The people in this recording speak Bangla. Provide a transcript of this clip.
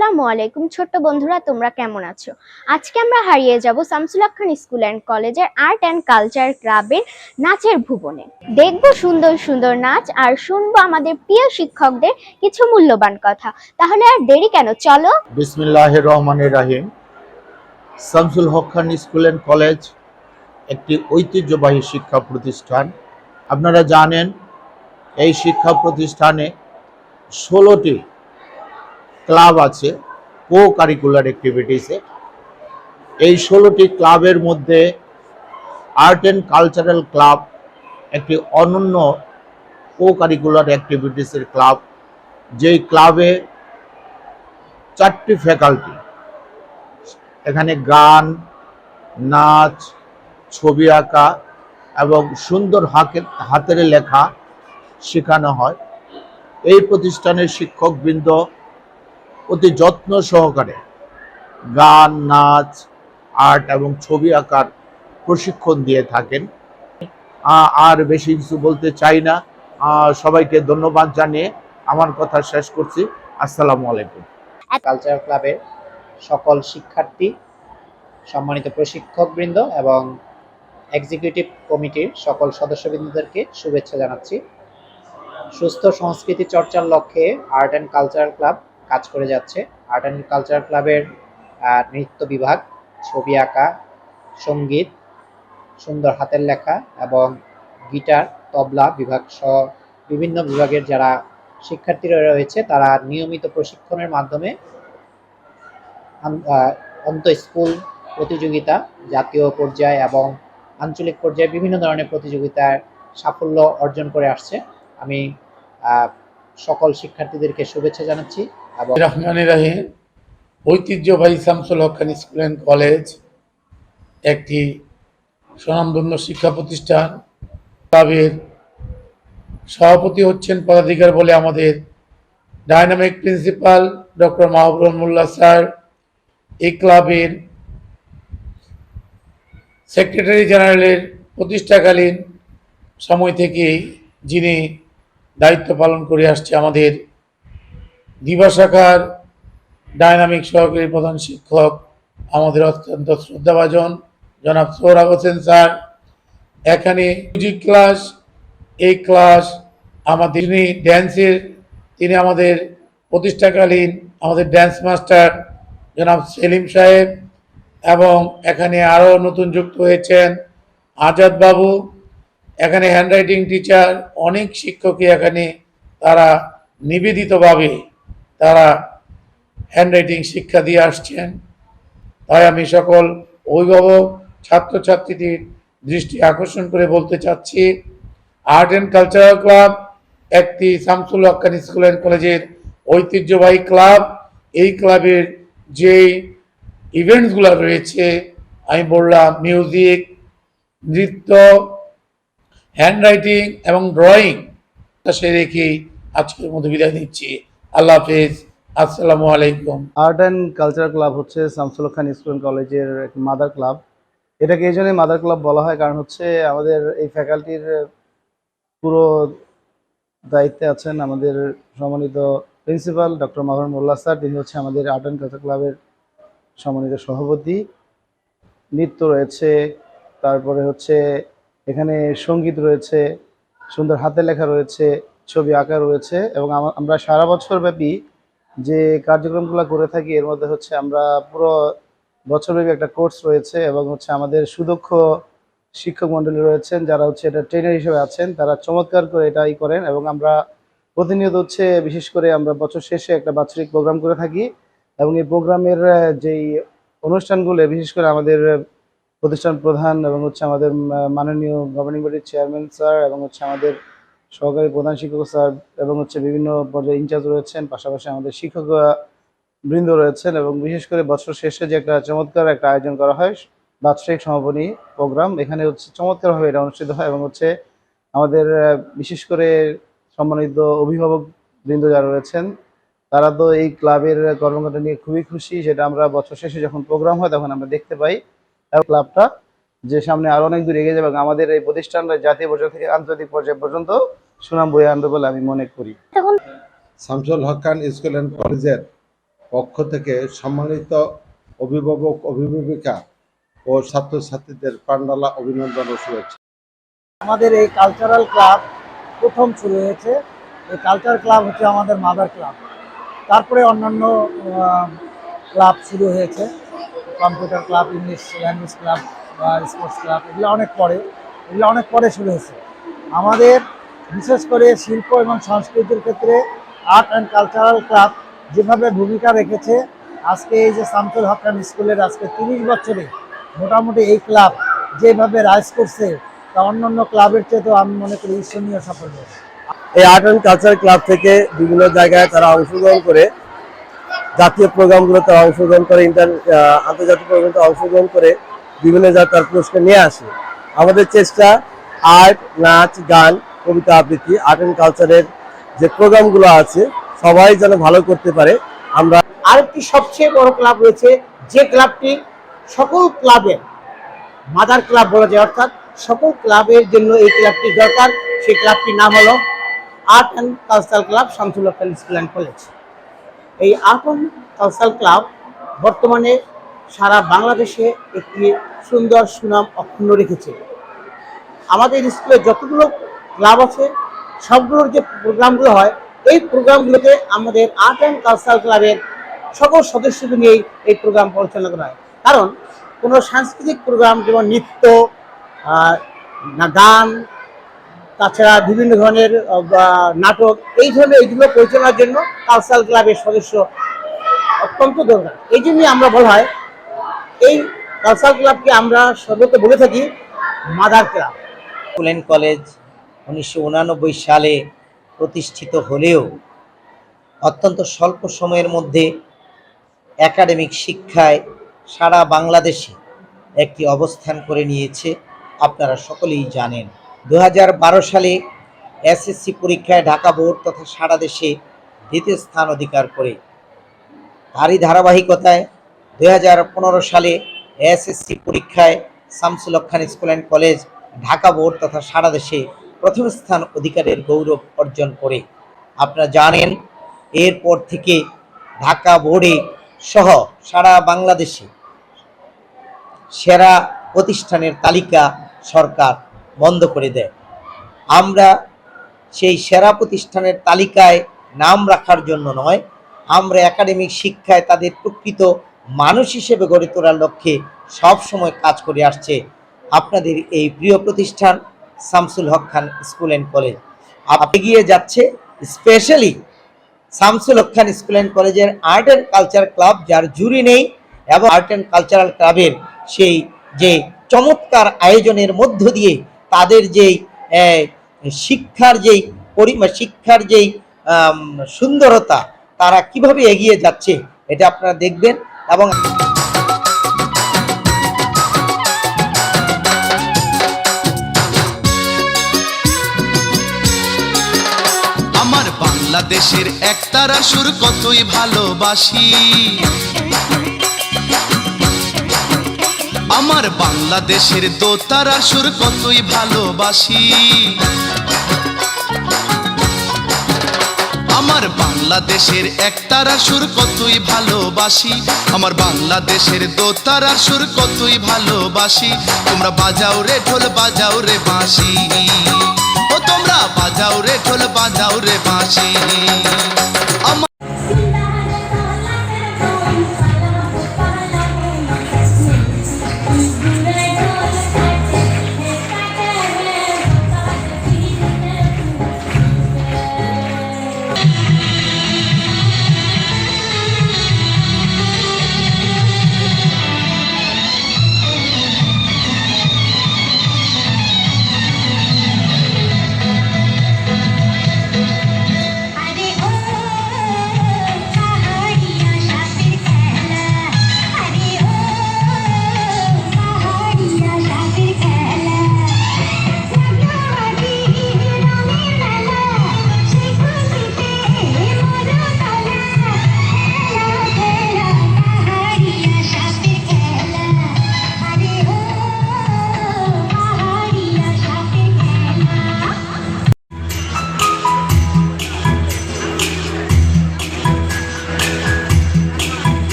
আসসালামু আলাইকুম ছোট্ট বন্ধুরা, তোমরা কেমন আছো? আজকে আমরা হারিয়ে যাব শামসুল খান স্কুল অ্যান্ড কলেজের আর্ট অ্যান্ড কালচার ক্লাবের নাচের ভুবনে। দেখব সুন্দর সুন্দর নাচ আর শুনব আমাদের প্রিয় শিক্ষকদের কিছু মূল্যবান কথা। তাহলে আর দেরি কেন? চলো। বিসমিল্লাহ রহমানের রাহিম। Shamsul Haque Khan school and college একটি ঐতিহ্যবাহী শিক্ষা প্রতিষ্ঠান। আপনারা জানেন, এই শিক্ষা প্রতিষ্ঠানে ষোলোটি ক্লাব আছে কো কারিকুলার অ্যাক্টিভিটিসে এই ষোলোটি ক্লাবের মধ্যে আর্ট অ্যান্ড কালচারাল ক্লাব একটি অনন্য কো কারিকুলার অ্যাক্টিভিটিসের ক্লাব যেই ক্লাবে চারটি ফ্যাকাল্টি এখানে গান, নাচ, ছবি আঁকা এবং সুন্দর হাতের হাতের লেখা শেখানো হয়। এই প্রতিষ্ঠানের শিক্ষকবৃন্দ অতি যত্ন সহকারে গান নাচ আর্ট এবং ছবি আঁকার প্রশিক্ষণ দিয়ে থাকেন। আর বেশি কিছু বলতে চাই না। সবাইকে ধন্যবাদ জানিয়ে আমার কথা শেষ করছি। আসসালামু আলাইকুম। কালচারাল ক্লাবের সকল শিক্ষার্থী সম্মানিত প্রশিক্ষকবৃন্দ এবং এক্সিকিউটিভ কমিটির সকল সদস্যবৃন্দদেরকে শুভেচ্ছা জানাচ্ছি। সুস্থ সংস্কৃতি চর্চার লক্ষ্যে আর্ট অ্যান্ড কালচারাল ক্লাব কাজ করে যাচ্ছে। আর্ট অ্যান্ড কালচারাল ক্লাবের নৃত্য বিভাগ, ছবি আঁকা, সংগীত, সুন্দর হাতের লেখা এবং গিটার, তবলা বিভাগ সহ বিভিন্ন বিভাগের যারা শিক্ষার্থীরা রয়েছে, তারা নিয়মিত প্রশিক্ষণের মাধ্যমে অন্ত স্কুল প্রতিযোগিতা, জাতীয় পর্যায়ে এবং আঞ্চলিক পর্যায়ে বিভিন্ন ধরনের প্রতিযোগিতায় সাফল্য অর্জন করে আসছে। আমি সকল শিক্ষার্থীদেরকে শুভেচ্ছা জানাচ্ছি। রহমান রাহিম ঐতিহ্যবাহী Shamsul Haque Khan school and college, একটি স্বনামধন্য শিক্ষা প্রতিষ্ঠান। ক্লাবের সভাপতি হচ্ছেন পদাধিকার বলে আমাদের dynamic principal doctor Mahbur Molla sir. এই ক্লাবের সেক্রেটারি জেনারেলের প্রতিষ্ঠাকালীন সময় থেকে যিনি দায়িত্ব পালন করে আসছে আমাদের দিবা শাখার ডায়নামিক সহকারী প্রধান শিক্ষক, আমাদের অত্যন্ত শ্রদ্ধাভাজন জনাব সোহরাব হোসেন স্যার। এখানে মিউজিক ক্লাস এই ক্লাস আমাদের যিনি ড্যান্সের তিনি আমাদের প্রতিষ্ঠাকালীন আমাদের ড্যান্স মাস্টার জনাব সেলিম সাহেব এবং এখানে আরও নতুন যুক্ত হয়েছেন আজাদ বাবু। এখানে হ্যান্ডরাইটিং টিচার অনেক শিক্ষকই এখানে তারা নিবেদিতভাবে তারা হ্যান্ডরাইটিং শিক্ষা দিয়ে আসছেন। তাই আমি সকল অভিভাবক, ছাত্রছাত্রীদের দৃষ্টি আকর্ষণ করে বলতে চাচ্ছি আর্ট অ্যান্ড কালচারাল ক্লাব একটি শামসুল হক্কান স্কুল অ্যান্ড কলেজের ঐতিহ্যবাহী ক্লাব। এই ক্লাবের যে ইভেন্টসগুলো রয়েছে, আমি বললাম মিউজিক, নৃত্য হ্যান্ডরাইটিং এবং ড্রয়িং সে রেখেই আজকের মতো বিদায় নিচ্ছি। আল্লাহ হাফিজ, আসসালামু আলাইকুম। আর্ট অ্যান্ড কালচারাল ক্লাব হচ্ছে শামসুল খান স্কুল কলেজের মাদার ক্লাব এটাকে এই জন্যই মাদার ক্লাব বলা হয়, কারণ হচ্ছে আমাদের এই ফ্যাকাল্টির পুরো দায়িত্বে আছেন আমাদের সম্মানিত principal doctor Mahar Molla sir. তিনি হচ্ছে আমাদের আর্ট অ্যান্ড কালচার ক্লাবের সম্মানিত সভাপতি। নৃত্য রয়েছে, তারপরে হচ্ছে এখানে সংগীত রয়েছে, সুন্দর হাতে লেখা রয়েছে ছবি আঁকা রয়েছে এবং আমরা সারা বছর ব্যাপী যে কার্যক্রমগুলো করে থাকি, এর মধ্যে হচ্ছে আমরা পুরো বছরব্যাপী একটা কোর্স রয়েছে এবং হচ্ছে আমাদের সুদক্ষ শিক্ষক মণ্ডলী রয়েছেন, যারা হচ্ছে এটা ট্রেনার হিসেবে আছেন, তারা চমৎকার করে এটাই করেন এবং আমরা প্রতিনিয়ত হচ্ছে বিশেষ করে আমরা বছর শেষে একটা বাৎসরিক প্রোগ্রাম করে থাকি এবং এই প্রোগ্রামের যেই অনুষ্ঠানগুলো, বিশেষ করে আমাদের প্রতিষ্ঠান প্রধান এবং হচ্ছে আমাদের মাননীয় গভর্নিং বডির চেয়ারম্যান স্যার এবং হচ্ছে আমাদের সহকারী প্রধান শিক্ষক স্যার এবং হচ্ছে বিভিন্ন পর্যায়ে ইনচার্জ রয়েছেন, পাশাপাশি আমাদের শিক্ষক বৃন্দ রয়েছেন এবং বিশেষ করে বছর শেষে যে একটা চমৎকার একটা আয়োজন করা হয়, বাৎসরিক সমাপনী প্রোগ্রাম। এখানে হচ্ছে চমৎকারভাবে এটা অনুষ্ঠিত হয় এবং হচ্ছে আমাদের বিশেষ করে সম্মানিত অভিভাবক বৃন্দ যারা রয়েছেন, তারা তো এই ক্লাবের কর্মকাণ্ড নিয়ে খুবই খুশি। যেটা আমরা বছর শেষে যখন প্রোগ্রাম হয় তখন আমরা দেখতে পাই। ক্লাবটা যে সামনে আরও অনেক দূর এগিয়ে যাবে আমাদের এই প্রতিষ্ঠানটা জাতীয় পর্যায় থেকে আন্তর্জাতিক পর্যায় পর্যন্ত সুনাম বয়ে আনবে বলে আমি মনে করি। শামসুল হক খান স্কুল অ্যান্ড কলেজের পক্ষ থেকে সম্মানিত অভিভাবক অভিভাবিকা ও ছাত্রছাত্রীদের পান্ডালা অভিনন্দন ও শুভেচ্ছা। আমাদের এই কালচারাল ক্লাব প্রথম শুরু হয়েছে। এই কালচার ক্লাব হচ্ছে আমাদের মাদার ক্লাব তারপরে অন্যান্য ক্লাব শুরু হয়েছে। Computer club English language club বা স্পোর্টস ক্লাব এগুলো অনেক পরে এগুলো অনেক পরে শুরু হয়েছে। আমাদের বিশেষ করে শিল্প এবং সংস্কৃতির ক্ষেত্রে আর্ট অ্যান্ড কালচারাল ক্লাব যেভাবে ভূমিকা রেখেছে, আজকে এই যে শামসুল হকান স্কুলের আজকে তিরিশ বছরে মোটামুটি এই ক্লাব যেভাবে রাইজ করছে, তা অন্যান্য ক্লাবের চেয়েতেও আমি মনে করি ঈর্ষণীয় সাফল্য। এই আর্ট অ্যান্ড কালচার ক্লাব থেকে বিভিন্ন জায়গায় তারা অংশগ্রহণ করে, জাতীয় প্রোগ্রামগুলোতে অংশগ্রহণ করে, ইন্টার আন্তর্জাতিক প্রোগ্রামতে অংশগ্রহণ করে বিভিন্ন জায়গায় তার পুরস্কার নিয়ে আসে। আমাদের চেষ্টা আর্ট, নাচ, গান কবিতা আবৃত্তি আর্ট অ্যান্ড কালচারের যে প্রোগ্রামগুলো আছে, সবাই যেন ভালো করতে পারে। আমরা আরেকটি সবচেয়ে বড় ক্লাব রয়েছে, যে ক্লাবটি সকল ক্লাবের মাদার ক্লাব বলা যায়, অর্থাৎ সকল ক্লাবের জন্য এই ক্লাবটি দরকার। সেই ক্লাবটির নাম হলো art and cultural club Shamsul Haque school and college এই আর্ট অ্যান্ড কালচারাল ক্লাব বর্তমানে সারা বাংলাদেশে একটি সুন্দর সুনাম অক্ষুণ্ণ রেখেছে। আমাদের স্কুলে যতগুলো ক্লাব আছে। সবগুলোর যে প্রোগ্রামগুলো হয়, এই প্রোগ্রামগুলোতে আমাদের আর্ট অ্যান্ড কালচারাল ক্লাবের সকল সদস্যকে নিয়েই এই প্রোগ্রাম পরিচালনা করা হয়। কারণ কোনো সাংস্কৃতিক প্রোগ্রাম যেমন নৃত্য গান, তাছাড়া বিভিন্ন ধরনের নাটক, এই ধরনের এইগুলো পরিচালনার জন্য কালচারাল ক্লাবের সদস্য অত্যন্ত দরকার। এই জন্যই আমরা বলা হয়, এই কালচারাল ক্লাবকে আমরা সর্বত বলে থাকি মাদার ক্লাব কলেজ উনিশশো সালে প্রতিষ্ঠিত হলেও অত্যন্ত স্বল্প সময়ের মধ্যে একাডেমিক শিক্ষায় সারা বাংলাদেশে একটি অবস্থান করে নিয়েছে। আপনারা সকলেই জানেন। দু হাজার বারো সালে এসএসসি পরীক্ষায় ঢাকা বোর্ড তথা সারা দেশে দ্বিতীয় স্থান অধিকার করে। তারই ধারাবাহিকতায় দুই হাজার পনেরো সালে এসএসসি পরীক্ষায় Shamsul Khan school and college, Dhaka board তথা সারা দেশে প্রথম স্থান অধিকারের গৌরব অর্জন করে। আপনারা জানেন, এরপর থেকে ঢাকা বোর্ডে সহ সারা বাংলাদেশে সেরা প্রতিষ্ঠানের তালিকা সরকার বন্ধ করে দেয়। আমরা সেই সেরা প্রতিষ্ঠানের তালিকায় নাম রাখার জন্য নয়, আমরা একাডেমিক শিক্ষায় তাদের প্রকৃত মানুষ হিসেবে গড়ে তোলার লক্ষ্যে সব সময় কাজ করে আসছে। আপনাদের এই প্রিয় প্রতিষ্ঠান Shamsul Haque Khan school and college. এগিয়ে যাচ্ছে specially Shamsul Haque Khan school and কলেজের আর্ট অ্যান্ড কালচার ক্লাব যার জুরি নেই, এবং আর্ট অ্যান্ড কালচারাল ক্লাবের সেই যে চমৎকার আয়োজনের মধ্য দিয়ে তাদের যেই শিক্ষার যেই পরিমা শিক্ষার যেই সুন্দরতা, তারা কীভাবে এগিয়ে যাচ্ছে, এটা আপনারা দেখবেন, এবং বাংলাদেশের একতারা সুর কতই ভালোবাসি। আমার বাংলাদেশের দোতারা সুর কতই ভালোবাসি। আমার বাংলাদেশের একতারা সুর কতই ভালোবাসি। আমার বাংলাদেশের দোতারা সুর কতই ভালোবাসি। তোমরা বাজাও রে ঢোল, বাজাও রে বাঁশি। ও তোমরা বাজাও রে ঢোল বাজাও রে বাঁশি